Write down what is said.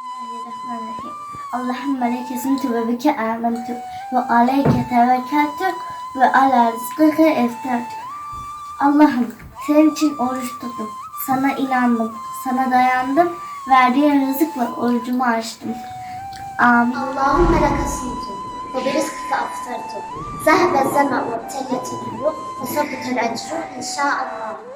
Bismillahirrahmanirrahim. Allahümme leke sümtü ve bike âmentü ve aleyke tevekkeltü ve ala rızkıke eftertü. Allah'ım senin için oruç tuttum. Sana inandım. Sana dayandım. Verdiğin rızıkla orucumu açtım. Amin. اللهم لك صمت وبرزقك أفطرت ذهب الظمأ وابتلت الجوع وثبت الأجر إن شاء الله